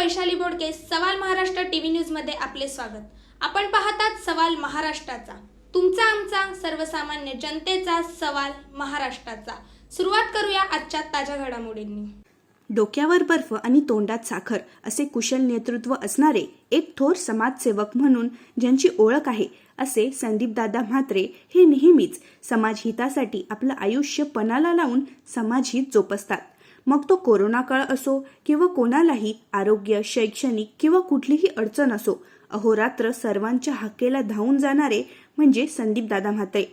बोडके सवाल महाराष्ट्र टीव्ही न्यूजमध्ये आपले स्वागत. आपण पाहतात सवाल महाराष्ट्राचा. तुमचा आमचा सर्वसामान्य जनतेचा सवाल महाराष्ट्राचा. सुरुवात करूया आजच्या ताज्या घडामोडींनी. डोक्यावर बर्फ आणि तोंडात साखर असे कुशल नेतृत्व असणारे एक थोर समाजसेवक म्हणून ज्यांची ओळख आहे असे संदीपदादा म्हात्रे हे नेहमीच समाजहितासाठी आपलं आयुष्य पणाला लावून समाजहित जोपासतात. मग तो कोरोना काळ असो किंवा कोणालाही आरोग्य शैक्षणिक किंवा कुठलीही अडचण असो अहोरात्र सर्वांच्या हाकेला धावून जाणारे म्हणजे संदीपदादा म्हात्रे.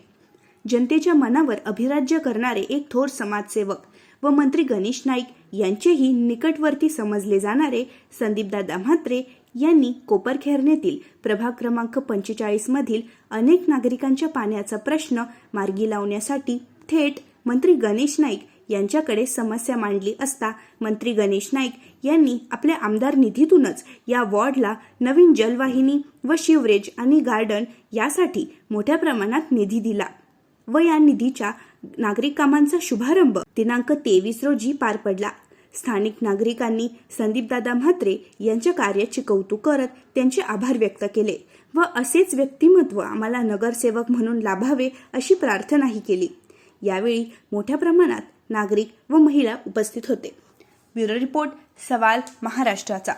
जनतेच्या मनावर अभिराज्य करणारे एक थोर समाजसेवक व मंत्री गणेश नाईक यांचेही निकटवर्ती समजले जाणारे संदीपदादा म्हात्रे यांनी कोपरखेरणेतील प्रभाग क्रमांक पंचेचाळीस मधील अनेक नागरिकांच्या पाण्याचा प्रश्न मार्गी लावण्यासाठी थेट मंत्री गणेश नाईक यांच्याकडे समस्या मांडली असता मंत्री गणेश नाईक यांनी आपल्या आमदार निधीतूनच या वॉर्डला नवीन जलवाहिनी व शिवरेज आणि गार्डन यासाठी मोठ्या प्रमाणात निधी दिला व या निधीच्या नागरिक कामांचा शुभारंभ दिनांक तेवीस रोजी पार पडला. स्थानिक नागरिकांनी संदीपदादा म्हात्रे यांच्या कार्याचे कौतुक करत त्यांचे आभार व्यक्त केले व असेच व्यक्तिमत्व आम्हाला नगरसेवक म्हणून लाभावे अशी प्रार्थनाही केली. यावेळी मोठ्या प्रमाणात नागरिक व महिला उपस्थित होते. ब्युरो रिपोर्ट सवाल महाराष्ट्राचा.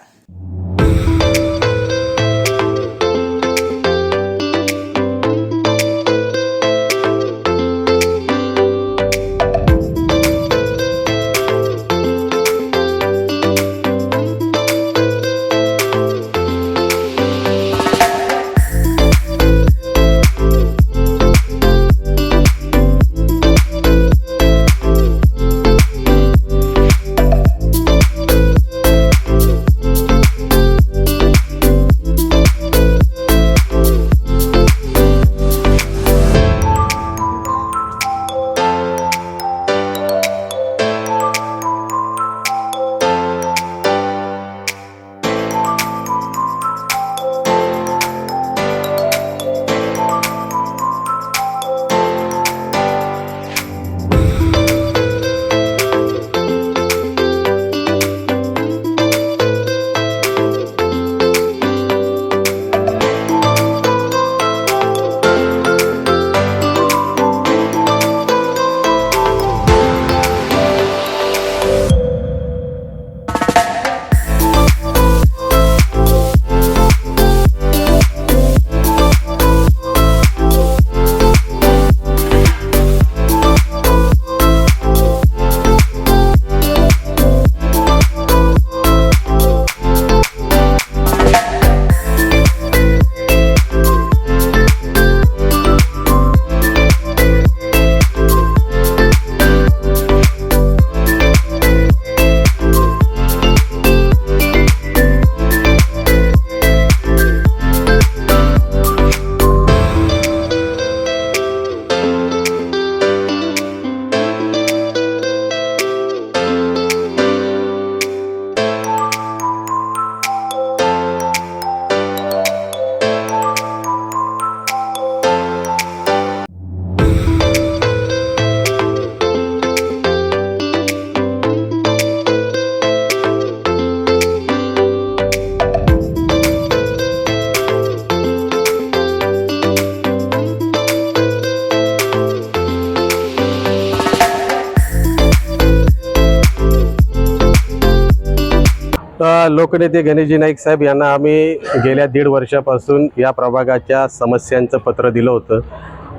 लोकनेते गणेशजी नाईक साहेब यांना आम्ही गेल्या दीड वर्षापासून या प्रभागाच्या समस्यांचं पत्र दिलं होतं.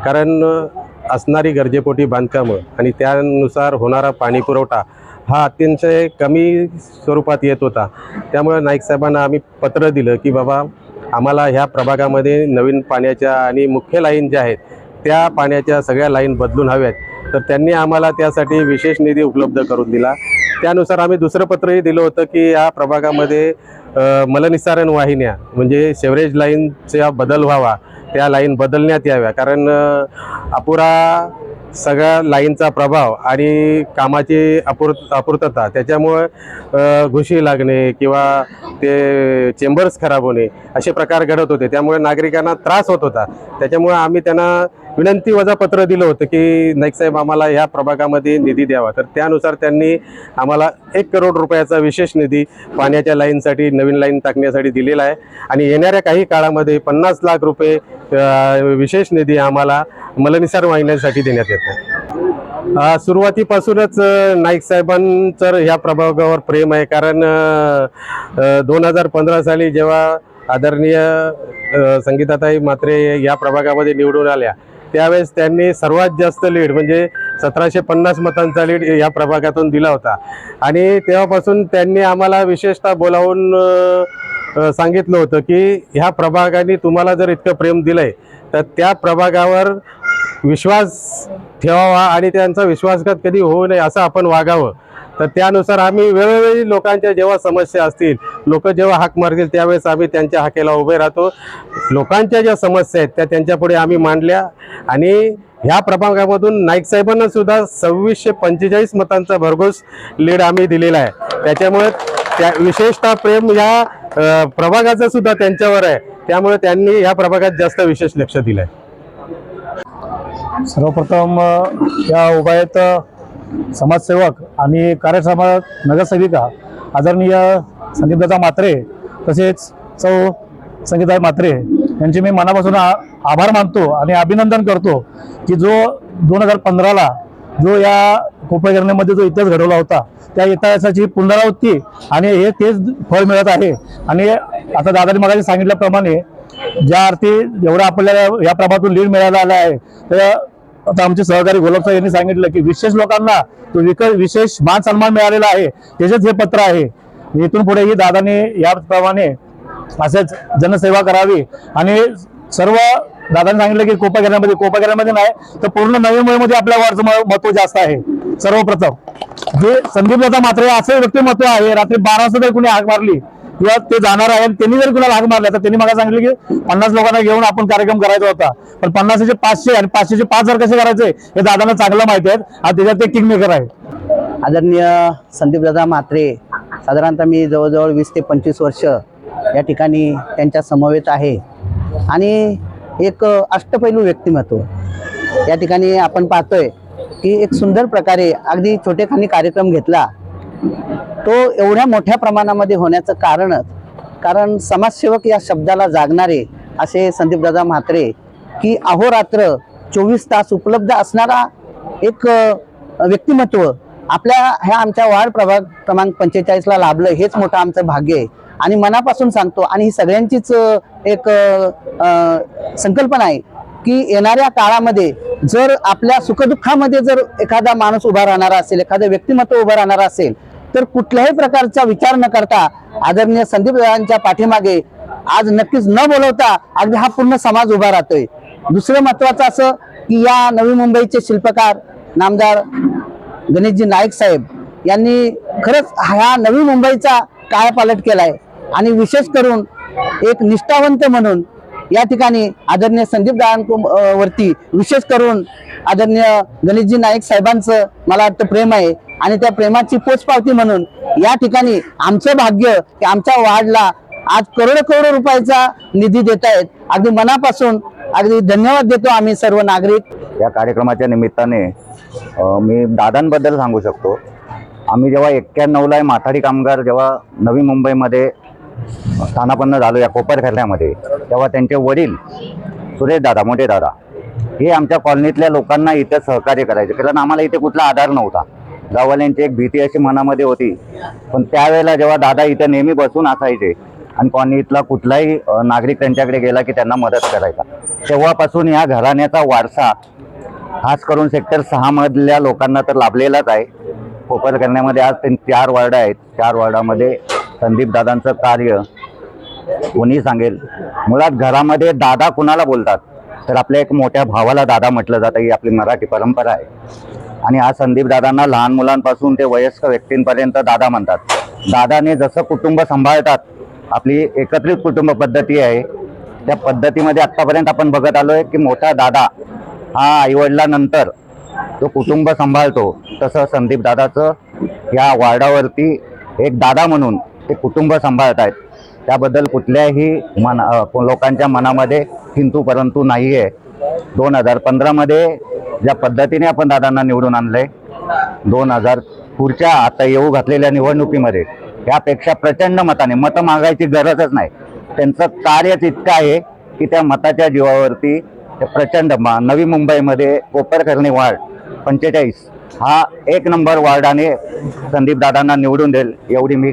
कारण असणारी गरजेपोटी बांधकामं आणि त्यानुसार होणारा पाणी पुरवठा हा अत्यंतय कमी स्वरूपात येत होता. त्यामुळे नाईक साहेबांना आम्ही पत्र दिलं की बाबा आम्हाला ह्या प्रभागामध्ये नवीन पाण्याच्या आणि मुख्य लाईन ज्या आहेत त्या पाण्याच्या सगळ्या लाईन बदलून हव्यात. तर त्यांनी आम्हाला त्यासाठी विशेष निधी उपलब्ध करून दिला. त्यानुसार आम्ही दुसरं पत्रही दिलं होतं की या प्रभागामध्ये मलनिस्सारण वाहिन्या म्हणजे शेवरेज लाईनचा बदल व्हावा त्या लाईन बदलण्यात याव्या. कारण अपुरा सगळ्या लाईनचा प्रभाव आणि कामाची अपूर अपूर्तता त्याच्यामुळं घुशी लागणे किंवा ते चेंबर्स खराब होणे असे प्रकार घडत होते. त्यामुळे नागरिकांना त्रास होत होता. त्याच्यामुळे आम्ही त्यांना विनंती वजा पत्र दिलं होतं की नाईक साहेब आम्हाला ह्या प्रभागामध्ये निधी द्यावा. तर त्यानुसार त्यांनी आम्हाला एक करोड रुपयाचा विशेष निधी पाण्याच्या लाईनसाठी नवीन लाईन टाकण्यासाठी दिलेला आहे. आणि येणाऱ्या काही काळामध्ये पन्नास लाख रुपये विशेष निधी आम्हाला मलनिसार वाहिन्यांसाठी देण्यात येत आहे. सुरुवातीपासूनच नाईक साहेबांचं ह्या प्रभागावर प्रेम आहे. कारण दोन हजार पंधरा साली जेव्हा आदरणीय संगीताताई मात्रे या प्रभागामध्ये निवडून आल्या त्यावेळेस त्यांनी सर्वात जास्त लीड म्हणजे सतराशे पन्नास मतांचा लीड या प्रभागातून दिला होता. आणि तेव्हापासून त्यांनी आम्हाला विशेषतः बोलावून सांगितलं होतं की ह्या प्रभागाने तुम्हाला जर इतकं प्रेम दिलंय तर त्या प्रभागावर विश्वास ठेवावा आणि त्यांचा विश्वासघात कधी होऊ नये असं आपण वागावं. तर त्यानुसार आम्ही वेळोवेळी लोकांच्या जेव्हा समस्या असतील लोक जेव्हा हाक मारतील त्यावेळेस आम्ही त्यांच्या हाकेला उभे राहतो. लोकांच्या ज्या समस्या आहेत त्या त्यांच्यापुढे आम्ही मांडल्या आणि ह्या प्रभागामधून नाईक साहेबांना सुद्धा सव्वीसशे पंचेचाळीस मतांचा भरघोस लीड आम्ही दिलेला आहे. त्याच्यामुळे त्या विशेषतः प्रेम या प्रभागाचं सुद्धा त्यांच्यावर आहे. त्यामुळे त्यांनी ह्या प्रभागात जास्त विशेष लक्ष दिलं आहे सर्वप्रथम या उभा आहेत समाजसेवक आणि कार्यक्षम नगरसेविका आदरणीय संदीपदादा मात्रे तसेच सौ संगीताई मात्रे यांचे मी मनापासून आभार मानतो आणि अभिनंदन करतो की जो दोन हजार पंधराला जो या कोपरगिरणीमध्ये जो इतिहास घडवला होता त्या इतिहासाची पुनरावृत्ती आणि हे तेच फळ मिळत आहे. आणि आता दादाजी महाराजांनी सांगितल्याप्रमाणे ज्या अर्थी एवढा आपल्याला या प्रभागातून लीड मिळायला आला आहे तर आता आमचे सहकारी गोलब साहेब यांनी सांगितलं की विशेष लोकांना तो विक- मान सन्मान मिळालेला आहे. त्याचेच हे पत्र आहे. इथून पुढेही दादाने याप्रमाणे असेच जनसेवा करावी. आणि सर्व दादाने सांगितलं की कोपागिऱ्यामध्ये कोपागिऱ्यामध्ये नाही तर पूर्ण नवी मुंबईमध्ये आपल्या वारचं महत्त्व जास्त आहे. सर्वप्रथम. जे संदीप दादा मात्र असे व्यक्तिमत्व आहे रात्री बारा वाजता जर कुणी हाक मारली किंवा ते जाणार आहे आणि त्यांनी जर कुणाला हाक मारला तर त्यांनी मला सांगितलं की पन्नास लोकांना घेऊन आपण कार्यक्रम करायचा होता. पण पन्नासचे पाचशे आणि पाचशेचे पाच हजार कसे करायचे हे दादांना चांगलं माहिती आहे. आणि त्याच्यात ते किंग मेकर आहे. आदरणीय संदीपदादा म्हात्रे साधारणतः मी जवळजवळ वीस ते पंचवीस वर्ष या ठिकाणी त्यांच्या समवेत आहे. आणि एक अष्टपैलू व्यक्तिमत्व. या ठिकाणी आपण पाहतोय की एक सुंदर प्रकारे अगदी छोटेखानी कार्यक्रम घेतला. तो एवढ्या मोठ्या प्रमाणामध्ये होण्याचं कारणच कारण समाजसेवक या शब्दाला जागणारे असे संदीपदादा म्हात्रे की अहोरात्र चोवीस तास उपलब्ध असणारा एक व्यक्तिमत्व आपल्या ह्या आमच्या वार्ड प्रभाग क्रमांक पंचेचाळीसला लाभलं हेच मोठं आमचं भाग्य आहे. आणि मनापासून सांगतो आणि ही सगळ्यांचीच एक संकल्पना आहे की येणाऱ्या काळामध्ये जर आपल्या सुखदुःखामध्ये जर एखादा माणूस उभा राहणारा असेल एखादं व्यक्तिमत्व उभं राहणारा असेल तर कुठल्याही प्रकारचा विचार न करता आदरणीय संदीप दादांच्या पाठीमागे आज नक्कीच न बोलवता अगदी हा पूर्ण समाज उभा राहतोय. दुसरं महत्वाचं असं की या नवी मुंबईचे शिल्पकार नामदार गणेशजी नाईक साहेब यांनी खरंच ह्या नवी मुंबईचा कायापालट केलाय. आणि विशेष करून एक निष्ठावंत म्हणून या ठिकाणी आदरणीय संदीप दादां वरती विशेष करून आदरणीय गणेशजी नाईक साहेबांचं मला वाटतं प्रेम आहे. आणि त्या प्रेमाची पोचपावती म्हणून या ठिकाणी आमचं भाग्य की आमच्या वार्डला आज करोडो करोडो रुपयाचा निधी देत आहेत. अगदी मनापासून अगदी धन्यवाद देतो आम्ही सर्व नागरिक. या कार्यक्रमाच्या निमित्ताने मी दादांबद्दल सांगू शकतो. आम्ही जेव्हा एक्क्याण्णवला माथाडी कामगार जेव्हा नवी मुंबईमध्ये स्थानापन्न झालो या कोपरखल्यामध्ये तेव्हा त्यांचे वडील सुरेश दादा मोठे दादा हे आमच्या कॉलनीतल्या लोकांना इथे सहकार्य करायचे. कारण आम्हाला इथे कुठला आधार नव्हता. गाववाल्यांची एक भीती अशी मनामध्ये होती. पण त्यावेळेला जेव्हा दादा इथे नेहमी बसून असायचे आणि कॉलनीतला कुठलाही नागरिक त्यांच्याकडे गेला की त्यांना मदत करायचा. तेव्हापासून या घराण्याचा वारसा खास करून सेक्टर सहामधल्या लोकांना तर लाभलेलाच आहे. कोपर करण्यामध्ये आज ते चार वार्ड आहेत. चार वार्डामध्ये संदीप दादांचं कार्य कोणी सांगेल. मुळात घरामध्ये दादा कुणाला बोलतात? तर आपल्या एक मोठ्या भावाला दादा म्हटलं जातं. ही आपली मराठी परंपरा आहे. आणि आज संदीप दादांना लहान मुलांपासून ते वयस्क व्यक्तींपर्यंत दादा म्हणतात. दादाने जसं कुटुंब सांभाळतात आपली एकत्रित कुटुंब पद्धती आहे. त्या पद्धतीमध्ये आत्तापर्यंत आपण बघत आलो आहे की मोठा दादा हा आईवडिलानंतर तो कुटुंब सांभाळतो. तसं संदीप दादाचं या वार्डावरती एक दादा म्हणून ते कुटुंब सांभाळत आहेत. त्याबद्दल कुठल्याही मन लोकांच्या मनामध्ये किंतू परंतु नाही आहे दोन हजार पंधरामध्ये ज्या पद्धतीने आपण दादांना निवडून आणलंय दोन हजार पुढच्या आता येऊ घातलेल्या निवडणुकीमध्ये यापेक्षा प्रचंड मताने मतं मागायची गरजच नाही. त्यांचं कार्यच इतकं आहे की त्या मताच्या जीवावरती प्रचंड मा- नवी मुंबईमध्ये कोपरकर्णी वार्ड पंचेचाळीस हा एक नंबर वार्डाने संदीप दादांना निवडून देईल एवढी मी